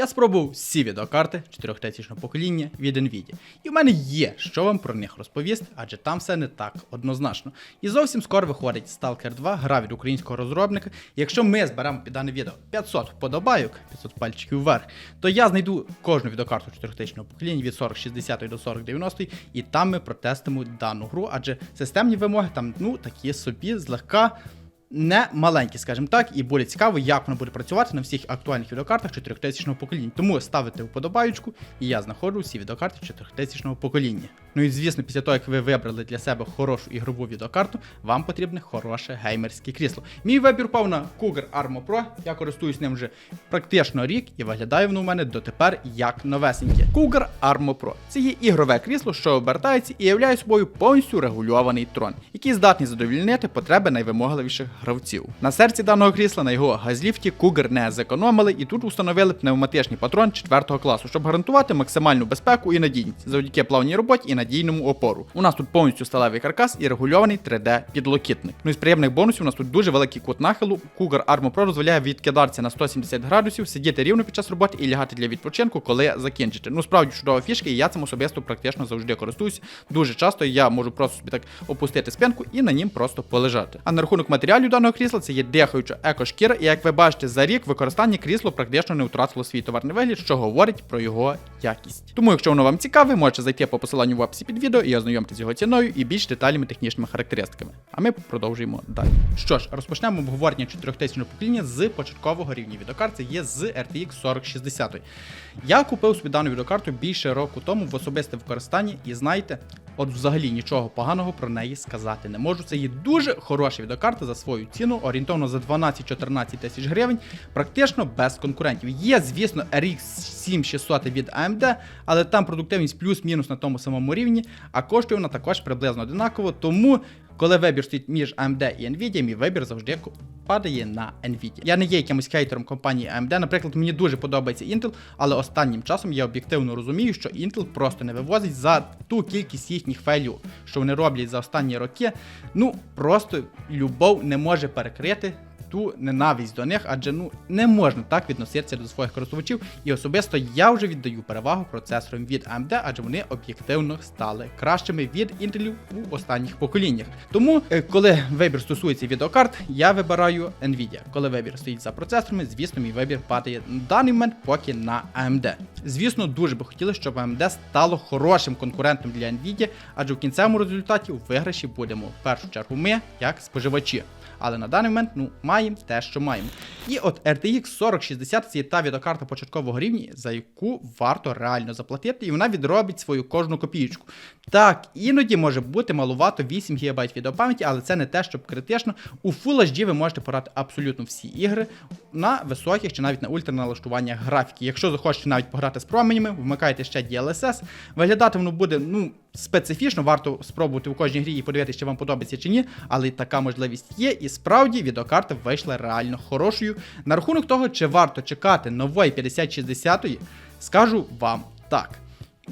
Я спробував всі відеокарти 4000 покоління від Nvidia. І в мене є що вам про них розповісти, адже там все не так однозначно. І зовсім скоро виходить Stalker 2, гра від українського розробника. Якщо ми зберемо під дане відео 500 вподобайок, 500 пальчиків вверх, то я знайду кожну відеокарту 4000 покоління від 4060 до 4090, і там ми протестимо дану гру, адже системні вимоги там ну такі собі злегка не маленькі, скажімо так, і буде цікаво, як воно буде працювати на всіх актуальних відеокартах 4000 покоління. Тому ставити вподобаючку, і я знаходжу всі відеокарти 4000 покоління. Ну і звісно, після того, як ви вибрали для себе хорошу ігрову відеокарту, вам потрібне хороше геймерське крісло. Мій вибір пав на Cougar Armo Pro. Я користуюсь ним вже практично рік і виглядає воно у мене дотепер як новесеньке. Cougar Armo Pro це є ігрове крісло, що обертається і являє собою повністю регульований трон, який здатний задовільнити потреби найвимогливіших гравців. На серці даного крісла на його газліфті Cougar не зекономили і тут установили пневматичний патрон 4 класу, щоб гарантувати максимальну безпеку і надійність завдяки плавній роботі і надійному опору. У нас тут повністю сталевий каркас і регульований 3D підлокітник. Ну і з приємних бонусів у нас тут дуже великий кут нахилу. Cougar Armo Pro дозволяє відкидатися на 170 градусів, сидіти рівно під час роботи і лягати для відпочинку, коли закінчите. Ну справді чудова фішка, і я цим особисто практично завжди користуюсь. Дуже часто я можу просто собі так опустити спинку і на нім просто полежати. А на рахунок матеріалів даного крісла це є дихаюча екошкіра, і як ви бачите, за рік використання крісло практично не втратило свій товарний вигляд, що говорить про його якість. Тому, якщо воно вам цікаве, можете зайти по посиланню в описі під відео і ознайомитися з його ціною і більш детальними технічними характеристиками. А ми продовжуємо далі. Що ж, розпочнемо обговорення 4000 покоління з початкового рівня відеокарт, це є з RTX 4060. Я купив собі дану відеокарту більше року тому в особисте використання, і знаєте, от взагалі нічого поганого про неї сказати не можу. Це є дуже хороша відеокарта за свою ціну, орієнтовно за 12-14 тисяч гривень, практично без конкурентів. Є, звісно, RX 7600 від AMD, але там продуктивність плюс-мінус на тому самому рівні, а коштує вона також приблизно одинаково. Тому, коли вибір стоїть між AMD і Nvidia, мій вибір завжди падає на Nvidia. Я не є якимось хейтером компанії AMD. Наприклад, мені дуже подобається Intel, але останнім часом я об'єктивно розумію, що Intel просто не вивозить за ту кількість їхніх фейлів, що вони роблять за останні роки. Ну просто любов не може перекрити. Ту ненависть до них, адже ну не можна так відноситися до своїх користувачів. І особисто я вже віддаю перевагу процесорам від AMD, адже вони об'єктивно стали кращими від Intel у останніх поколіннях. Тому, е, коли вибір стосується відеокарт, я вибираю Nvidia. Коли вибір стоїть за процесорами, звісно, мій вибір падає на даний момент поки на AMD. Звісно, дуже би хотілося, щоб AMD стало хорошим конкурентом для Nvidia, адже в кінцевому результаті у виграші будемо в першу чергу ми, як споживачі. Але на даний момент ну маємо те, що маємо. І от RTX 4060 це є та відеокарта початкового рівня, за яку варто реально заплатити, і вона відробить свою кожну копієчку. Так, іноді може бути малувато 8 ГБ відеопам'яті, але це не те, щоб критично. У Full HD ви можете порати абсолютно всі ігри на високих чи навіть на ультраналаштуваннях графіки. Якщо захочете навіть пограти з променями, вмикайте ще DLSS. Виглядати воно буде, ну. Специфічно варто спробувати у кожній грі і подивитися, чи вам подобається чи ні, але така можливість є. І справді відеокарта вийшла реально хорошою. На рахунок того, чи варто чекати нової 5060, скажу вам так.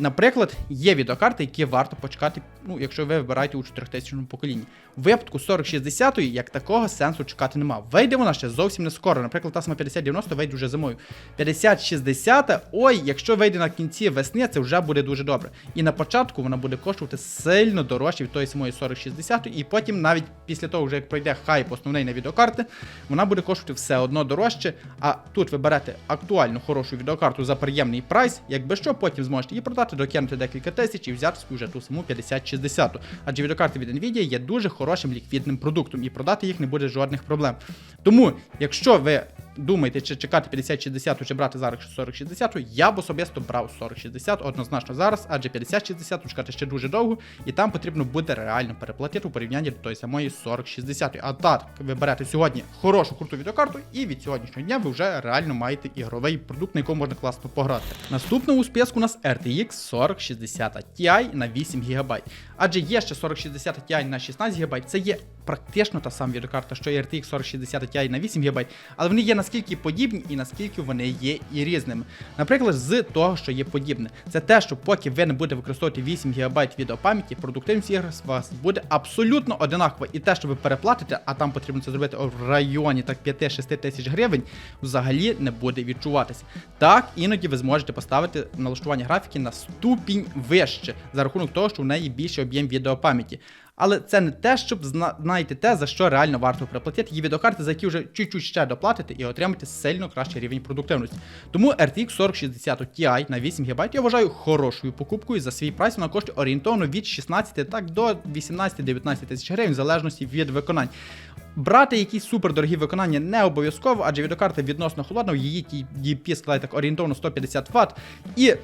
Наприклад, є відеокарти, які варто почекати, ну, якщо ви вибираєте у 4000 поколінні. У випадку 4060 як такого сенсу чекати нема. Вийде вона ще зовсім не скоро. Наприклад, та сама 5090 вийде вже зимою. 5060, ой, якщо вийде на кінці весни, це вже буде дуже добре. І на початку вона буде коштувати сильно дорожче від тої самої 4060, і потім, навіть після того, вже як пройде хайп основний на відеокарти, вона буде коштувати все одно дорожче. А тут ви берете актуальну хорошу відеокарту за приємний прайс, якби що, потім зможете її продати, докинути декілька тисяч і взяти вже ту саму 5060. Адже відеокарти від Nvidia є дуже хорошим ліквідним продуктом, і продати їх не буде жодних проблем. Тому, якщо ви думаєте, чи чекати 5060 чи брати зараз 4060, я б особисто брав 4060 однозначно зараз, адже 5060 чекати ще дуже довго, і там потрібно буде реально переплатити у порівнянні до тої самої 4060. А так, ви берете сьогодні хорошу круту відеокарту, і від сьогоднішнього дня ви вже реально маєте ігровий продукт, на якому можна класно пограти. Наступна у списку у нас RTX 4060 Ti на 8 ГБ. Адже є ще 4060 Ti на 16 ГБ, це є практично та сама відеокарта, що і RTX 4060 Ti на 8 ГБ, але вони є наскільки подібні і наскільки вони є і різними. Наприклад, з того, що є подібне, це те, що поки ви не будете використовувати 8 ГБ відеопам'яті, продуктивність ігор у вас буде абсолютно одинакова. І те, що ви переплатите, а там потрібно це зробити в районі так 5-6 тисяч гривень, взагалі не буде відчуватися. Так, іноді ви зможете поставити налаштування графіки на ступінь вище за рахунок того, що в неї більший об'єм відеопам'яті. Але це не те, щоб зна- знаєте те, за що реально варто приплатити. Є відеокарти, за які вже чуть-чуть ще доплатите і отримаєте сильно кращий рівень продуктивності. Тому RTX 4060 Ti на 8 ГБ я вважаю хорошою покупкою за свій прайс. Вона коштує орієнтовно від 16 так до 18-19 тисяч гривень, в залежності від виконань. Брати якісь супердорогі виконання не обов'язково, адже відеокарта відносно холодна, її DP складає так орієнтовно 150 Вт. І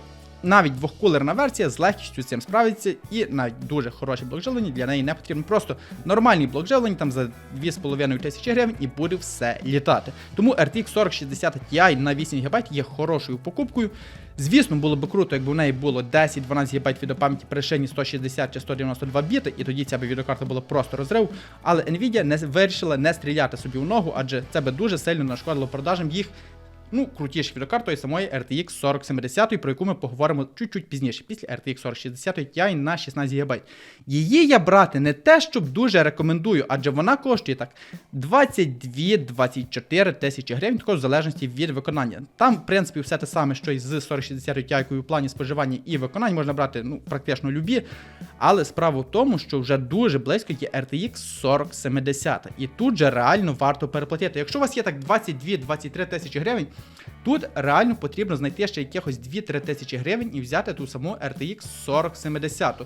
навіть двохкулерна версія з легкістю з цим справиться, і навіть дуже хороші блок для неї не потрібно. Просто нормальний блок там за 2,5 тисячі гривень і буде все літати. Тому RTX 4060 Ti на 8 ГБ є хорошою покупкою. Звісно, було б круто, якби в неї було 10-12 ГБ відеопам'яті при решенні 160 чи 192 біти, і тоді ця б відеокарта була просто розрив. Але Nvidia не вирішила не стріляти собі в ногу, адже це би дуже сильно нашкодило продажам їх ну, крутіших відеокарт самої RTX 4070, про яку ми поговоримо чуть-чуть пізніше, після RTX 4060 Ti на 16 ГБ. Її я брати не те, щоб дуже рекомендую, адже вона коштує так 22-24 тисячі гривень, також в залежності від виконання. Там, в принципі, все те саме, що і з 4060 Ti в плані споживання і виконань можна брати ну, практично любі. Але справа в тому, що вже дуже близько є RTX 4070. І тут же реально варто переплатити. Якщо у вас є так 22-23 тисячі гривень, тут реально потрібно знайти ще якихось 2-3 тисячі гривень і взяти ту саму RTX 4070.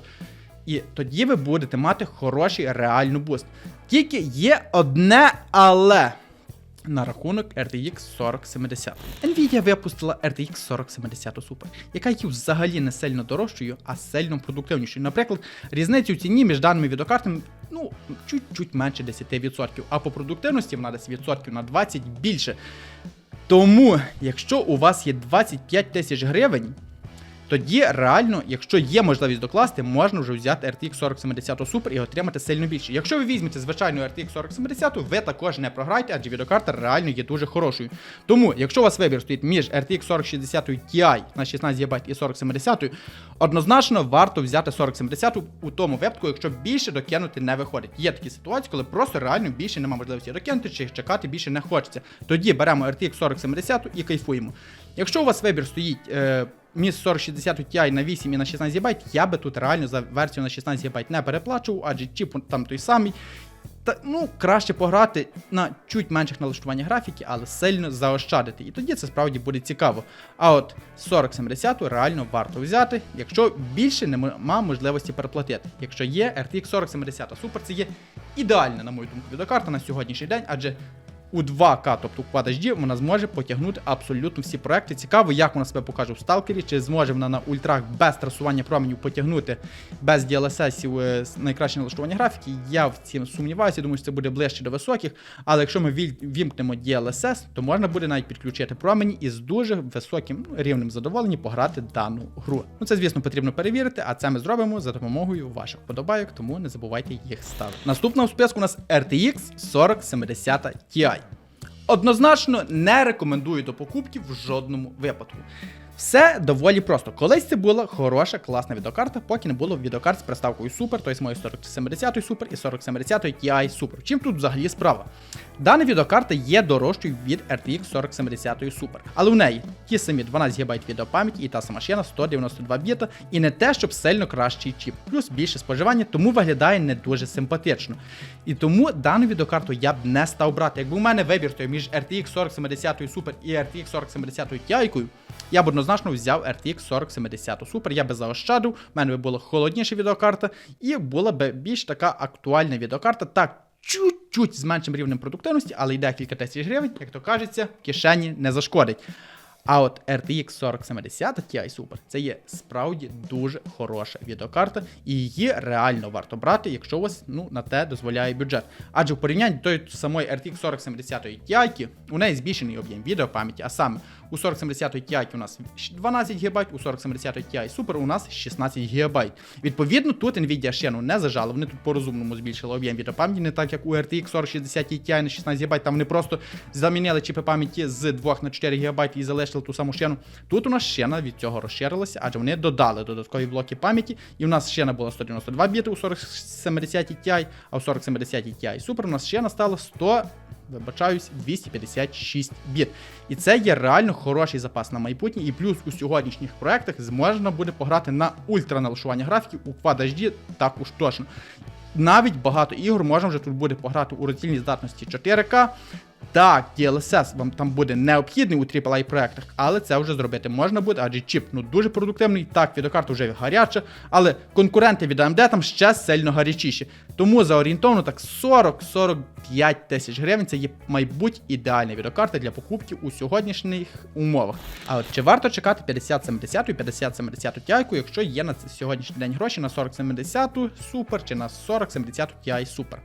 І тоді ви будете мати хороший реальний буст. Тільки є одне але. На рахунок RTX 4070. Nvidia випустила RTX 4070 Super, яка є взагалі не сильно дорожчою, а сильно продуктивнішою. Наприклад, різниця у ціні між даними відеокартами ну, чуть-чуть менше 10%, а по продуктивності вона десь відсотків на 20 більше. Тому, якщо у вас є 25 тисяч гривень, тоді реально, якщо є можливість докласти, можна вже взяти RTX 4070 Super і отримати сильно більше. Якщо ви візьмете звичайну RTX 4070, ви також не програєте, адже відеокарта реально є дуже хорошою. Тому, якщо у вас вибір стоїть між RTX 4060 Ti на 16 ГБ і 4070, однозначно варто взяти 4070 у тому випадку, якщо більше докинути не виходить. Є такі ситуації, коли просто реально більше немає можливості докинути, чи чекати більше не хочеться. Тоді беремо RTX 4070 і кайфуємо. Якщо у вас вибір стоїть. Е, між 4060 Ti на 8 і на 16 ГБ, я би тут реально за версію на 16 ГБ не переплачував, адже чіп там той самий. Та, ну, краще пограти на чуть менших налаштуваннях графіки, але сильно заощадити. І тоді це справді буде цікаво. А от 4070 реально варто взяти, якщо більше нема можливості переплатити. Якщо є RTX 4070 Super, це є ідеальна, на мою думку, відеокарта на сьогоднішній день, адже у 2К, тобто у Quad HD, вона зможе потягнути абсолютно всі проекти. Цікаво, як вона себе покаже в сталкері, чи зможе вона на ультрах без трасування променів потягнути без DLSS е, найкраще налаштування графіки. Я в цім сумніваюся, думаю, що це буде ближче до високих. Але якщо ми вімкнемо DLSS, то можна буде навіть підключити промені і з дуже високим ну, рівнем задоволення пограти дану гру. Ну це, звісно, потрібно перевірити, а це ми зробимо за допомогою ваших подобайок, тому не забувайте їх ставити. Наступна в списку у нас RTX 4070 Ti. Однозначно не рекомендую до покупки в жодному випадку. Все доволі просто. Колись це була хороша, класна відеокарта, поки не було відеокарт з приставкою Super, тобто моєю 4070 Super і 4070 Ti Super. Чим тут взагалі справа? Дана відеокарта є дорожчою від RTX 4070 Super, але в неї ті самі 12 ГБ відеопам'яті і та сама шина 192 біта, і не те, щоб сильно кращий чіп, плюс більше споживання, тому виглядає не дуже симпатично. І тому дану відеокарту я б не став брати. Якби у мене вибір то між RTX 4070 Super і RTX 4070 Ti, я б однозначно взяв RTX 4070 Super, я би заощадив, в мене би була холодніша відеокарта, і була би більш така актуальна відеокарта. Так, чуть-чуть з меншим рівнем продуктивності, але йде кілька тисяч гривень, як то кажеться, в кишені не зашкодить. А от RTX 4070 Ti Super це є справді дуже хороша відеокарта, і її реально варто брати, якщо у вас ну, на те дозволяє бюджет. Адже в порівнянні тої самої RTX 4070 Ti, у неї збільшений об'єм відеопам'яті, а саме у 4070 Ti у нас 12 ГБ, у 4070 Ti Super у нас 16 ГБ. Відповідно, тут Nvidia ще ну, не зажала, вони тут по-розумному збільшили об'єм відеопам'яті, не так як у RTX 4060 Ti на 16 ГБ, там вони просто замінили чіпи пам'яті з 2 на 4 ГБ і залишили ту саму шину. Тут у нас шина від цього розширилася, адже вони додали додаткові блоки пам'яті, і у нас шина була 192 біти у 4070 Ti, а у 4070 Ti Super у нас шина стала 100 вибачаюсь, 256 біт. І це є реально хороший запас на майбутнє. І плюс у сьогоднішніх проектах можна буде пограти на ультраналаштування графіків у Quad HD також точно. Навіть багато ігор можна вже тут буде пограти у роздільній здатності 4К. Так, DLSS вам там буде необхідний у AAA проектах, але це вже зробити можна буде, адже чіп ну дуже продуктивний. Так, відеокарта вже гаряча, але конкуренти від AMD там ще сильно гарячіші. Тому за орієнтовно так 40-45 тисяч гривень це є майбуть ідеальна відеокарта для покупки у сьогоднішніх умовах. А от чи варто чекати 5070 і 5070 Ti, якщо є на сьогоднішній день гроші на 4070 Super чи на 4070 Ti Super?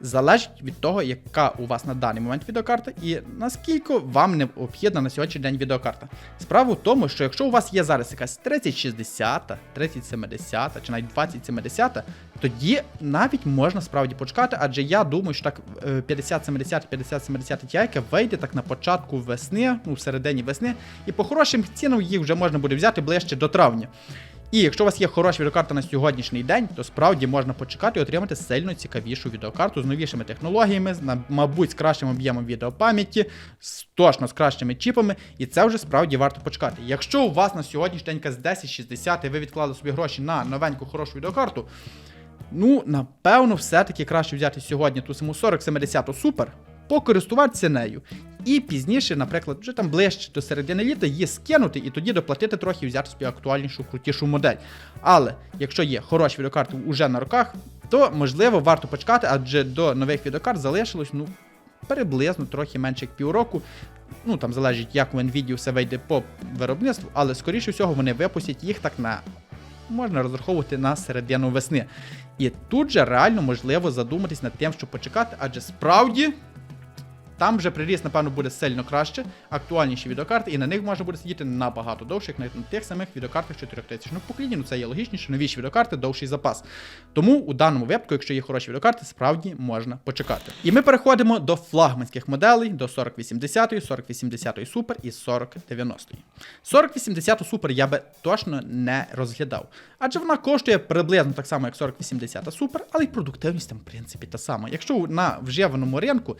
Залежить від того, яка у вас на даний момент відеокарта, і наскільки вам необхідна на сьогоднішній день відеокарта. Справа в тому, що якщо у вас є зараз якась 3060, 3070 чи навіть 2070, тоді навіть можна справді почекати, адже я думаю, що так 5070 5070 Ti вийде так на початку весни, ну в середині весни, і по хорошим цінам їх вже можна буде взяти ближче до травня. І якщо у вас є хороша відеокарта на сьогоднішній день, то справді можна почекати і отримати сильно цікавішу відеокарту з новішими технологіями, з, мабуть, з кращим об'ємом відеопам'яті, з, точно з кращими чіпами, і це вже справді варто почекати. Якщо у вас на сьогоднішній день якась 1060 і ви відклали собі гроші на новеньку хорошу відеокарту, ну, напевно, все-таки краще взяти сьогодні ту саму 4070 Super, покористуватися нею. І пізніше, наприклад, вже там ближче до середини літа її скинути і тоді доплатити трохи і взяти собі актуальнішу, крутішу модель. Але якщо є хороші відеокарти вже на руках, то можливо варто почекати, адже до нових відеокарт залишилось ну, приблизно трохи менше як півроку. Ну там залежить, як у Nvidia все вийде по виробництву, але скоріше всього вони випустять їх так на. Можна розраховувати на середину весни. І тут же реально можливо задуматись над тим, щоб почекати, адже справді там вже приріст, напевно, буде сильно краще, актуальніші відеокарти, і на них можна буде сидіти набагато довше, як на тих самих відеокартах 4000 ну, покоління. Ну це є логічніше, новіші відеокарти, довший запас. Тому у даному випадку, якщо є хороші відеокарти, справді можна почекати. І ми переходимо до флагманських моделей до 4080, 4080 Super і 4090. 4080 Super я би точно не розглядав, адже вона коштує приблизно так само, як 4080 Super, але й продуктивність там, в принципі, та сама. Якщо на вживаному ринку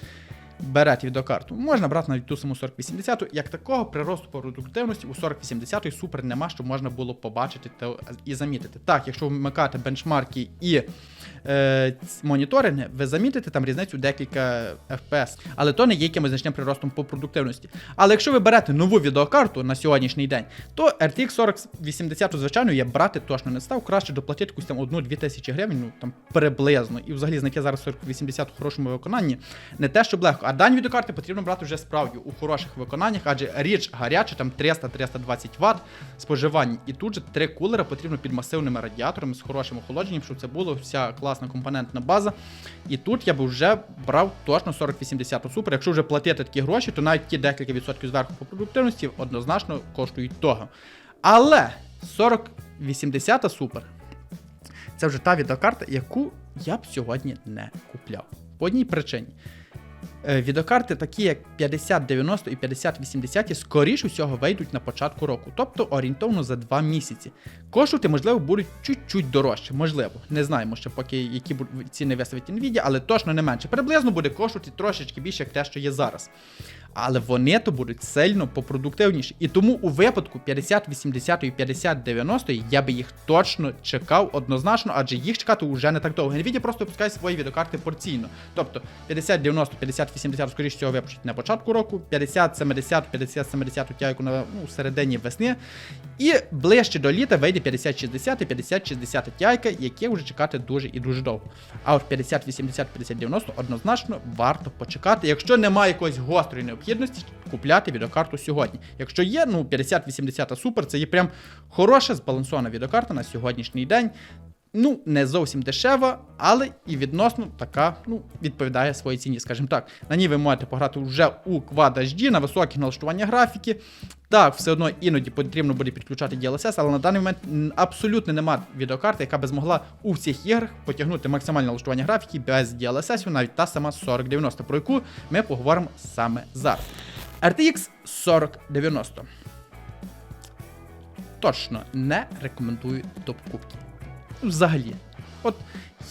берете відеокарту. Можна брати навіть ту саму 4080, як такого приросту продуктивності у 4080 супер нема, що можна було побачити і замітити. Так, якщо вмикати бенчмарки і е, моніторинги, ви замітите там різницю декілька FPS. Але то не є якимось значним приростом по продуктивності. Але якщо ви берете нову відеокарту на сьогоднішній день, то RTX 4080, звичайно, я брати точно не став. Краще доплатити якусь там 1-2 тисячі гривень, ну там приблизно. І взагалі знайти зараз 4080 у хорошому виконанні. Не те, щоб легко. А дані відеокарти потрібно брати вже справді у хороших виконаннях, адже річ гаряча, там 300-320 Вт споживання. І тут же три кулера потрібно під масивними радіаторами з хорошим охолодженням, щоб це було вся класна компонентна база. І тут я би вже брав точно 4080 супер. Якщо вже платити такі гроші, то навіть ті декілька відсотків зверху по продуктивності однозначно коштують того. Але 4080 супер. Це вже та відеокарта, яку я б сьогодні не купляв. По одній причині. Е, відеокарти, такі як 5090 і 5080, скоріш усього вийдуть на початку року, тобто орієнтовно за 2 місяці. Коштувати, можливо, будуть чуть-чуть дорожче, можливо. Не знаємо ще поки які ціни виставить Nvidia, але точно не менше. Приблизно буде коштувати трошечки більше, як те, що є зараз але вони то будуть сильно попродуктивніші. І тому у випадку 50-80 і 50-90 я би їх точно чекав однозначно, адже їх чекати вже не так довго. Nvidia просто випускає свої відеокарти порційно. Тобто 50-90, 50-80, скоріше всього, випустять на початку року, 50-70, 50-70 тяйку на ну, середині весни. І ближче до літа вийде 50-60 і 50-60 тяйка, які вже чекати дуже і дуже довго. А от 50-80, 50-90 однозначно варто почекати, якщо немає якоїсь гострої необхідності необхідності купляти відеокарту сьогодні. Якщо є, ну 5080 супер, це є прям хороша збалансована відеокарта на сьогоднішній день. Ну, не зовсім дешева, але і відносно така, ну, відповідає своїй ціні, скажімо так. На ній ви можете пограти вже у Quad HD на високих налаштування графіки. Так, все одно іноді потрібно буде підключати DLSS, але на даний момент абсолютно нема відеокарти, яка би змогла у всіх іграх потягнути максимальне налаштування графіки без DLSS, навіть та сама 4090, про яку ми поговоримо саме зараз. RTX 4090. Точно не рекомендую до покупки. Взагалі. От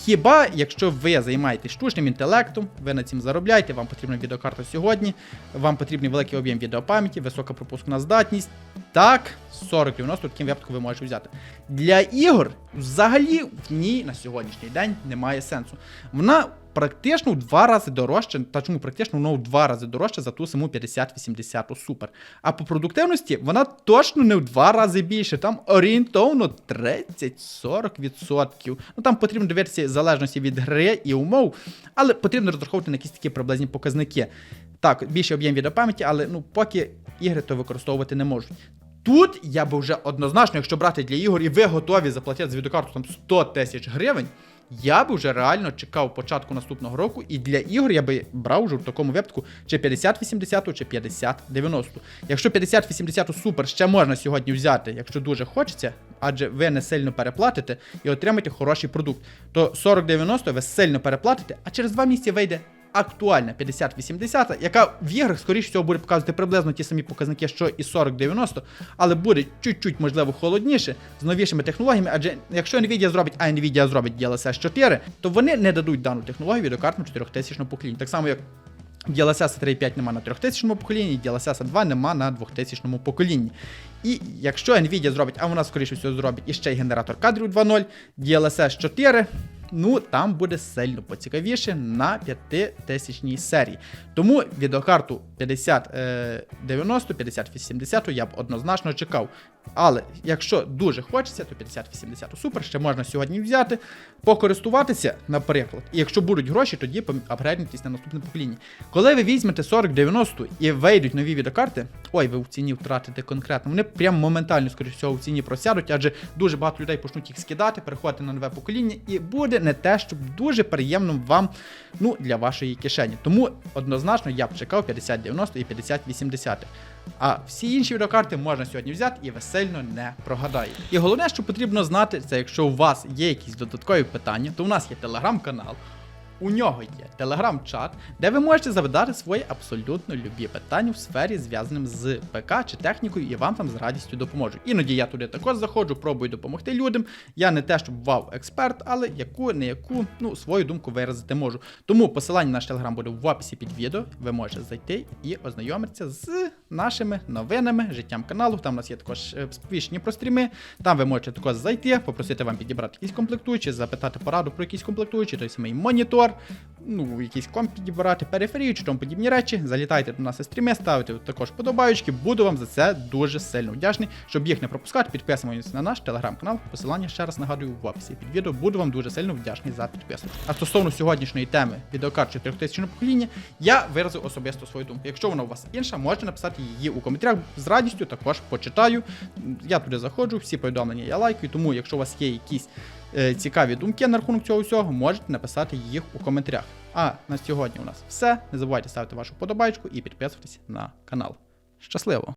хіба якщо ви займаєтесь штучним інтелектом, ви на цим заробляєте, вам потрібна відеокарта сьогодні, вам потрібний великий об'єм відеопам'яті, висока пропускна здатність. Так, 4090 таким випадку ви можете взяти. Для ігор взагалі в ній на сьогоднішній день немає сенсу. Вона практично в два рази дорожча, та чому практично воно в два рази дорожча за ту саму 5080 Super. А по продуктивності вона точно не в два рази більше, там орієнтовно 30-40%. Ну там потрібно дивитися залежності від гри і умов, але потрібно розраховувати на якісь такі приблизні показники. Так, більше об'єм відеопам'яті, але ну поки ігри то використовувати не можуть. Тут я би вже однозначно, якщо брати для ігор, і ви готові заплатити за відеокарту там 100 тисяч гривень, я би вже реально чекав початку наступного року, і для ігор я би брав вже в такому випадку чи 50-80, чи 50-90. Якщо 50-80 супер ще можна сьогодні взяти, якщо дуже хочеться, адже ви не сильно переплатите і отримаєте хороший продукт, то 40-90 ви сильно переплатите, а через два місяці вийде актуальна 5080, яка в іграх, скоріш всього, буде показувати приблизно ті самі показники, що і 4090, але буде чуть-чуть, можливо, холодніше, з новішими технологіями, адже якщо Nvidia зробить, а Nvidia зробить DLSS 4, то вони не дадуть дану технологію відеокартам 4000 покоління. Так само, як DLSS 3.5 нема на 3000 поколінні, DLSS 2 нема на 2000 поколінні. І якщо Nvidia зробить, а вона скоріше всього зробить іще й генератор кадрів 2.0, DLSS 4, ну там буде сильно поцікавіше на 5000 серії. Тому відеокарту 5090, 5080 я б однозначно чекав. Але якщо дуже хочеться, то 5080 супер, ще можна сьогодні взяти, покористуватися, наприклад. І якщо будуть гроші, тоді апгрейднутись на наступне покоління. Коли ви візьмете 4090 і вийдуть нові відеокарти, ой, ви в ціні втратите конкретно. Вони прям моментально, скоріш всього, в ціні просядуть, адже дуже багато людей почнуть їх скидати, переходити на нове покоління, і буде не те, щоб дуже приємно вам ну, для вашої кишені. Тому однозначно я б чекав 5090 і 5080. А всі інші відеокарти можна сьогодні взяти і ви сильно не прогадаєте. І головне, що потрібно знати, це якщо у вас є якісь додаткові питання, то у нас є телеграм-канал. У нього є телеграм-чат, де ви можете завдати свої абсолютно любі питання в сфері, зв'язаним з ПК чи технікою, і вам там з радістю допоможу. Іноді я туди також заходжу, пробую допомогти людям. Я не те, щоб вау експерт, але яку не яку ну свою думку виразити можу. Тому посилання на наш телеграм буде в описі під відео. Ви можете зайти і ознайомитися з нашими новинами, життям каналу. Там у нас є також е, сповіщення про стріми. Там ви можете також зайти, попросити вам підібрати якісь комплектуючі, запитати пораду про якісь комплектуючі, той самий монітор, ну, якийсь комп підібрати, периферію чи тому подібні речі. Залітайте до нас і стріми, ставите також подобаючки. Буду вам за це дуже сильно вдячний. Щоб їх не пропускати, підписуйтесь на наш телеграм-канал. Посилання ще раз нагадую в описі під відео. Буду вам дуже сильно вдячний за підписку. А стосовно сьогоднішньої теми відеокарт 4000 покоління, я виразив особисто свою думку. Якщо вона у вас інша, можете написати її у коментарях. З радістю також почитаю. Я туди заходжу, всі повідомлення я лайкаю, тому якщо у вас є якісь е, цікаві думки на рахунок цього всього, можете написати їх у коментарях. А на сьогодні у нас все. Не забувайте ставити вашу подобайку і підписуватись на канал. Щасливо!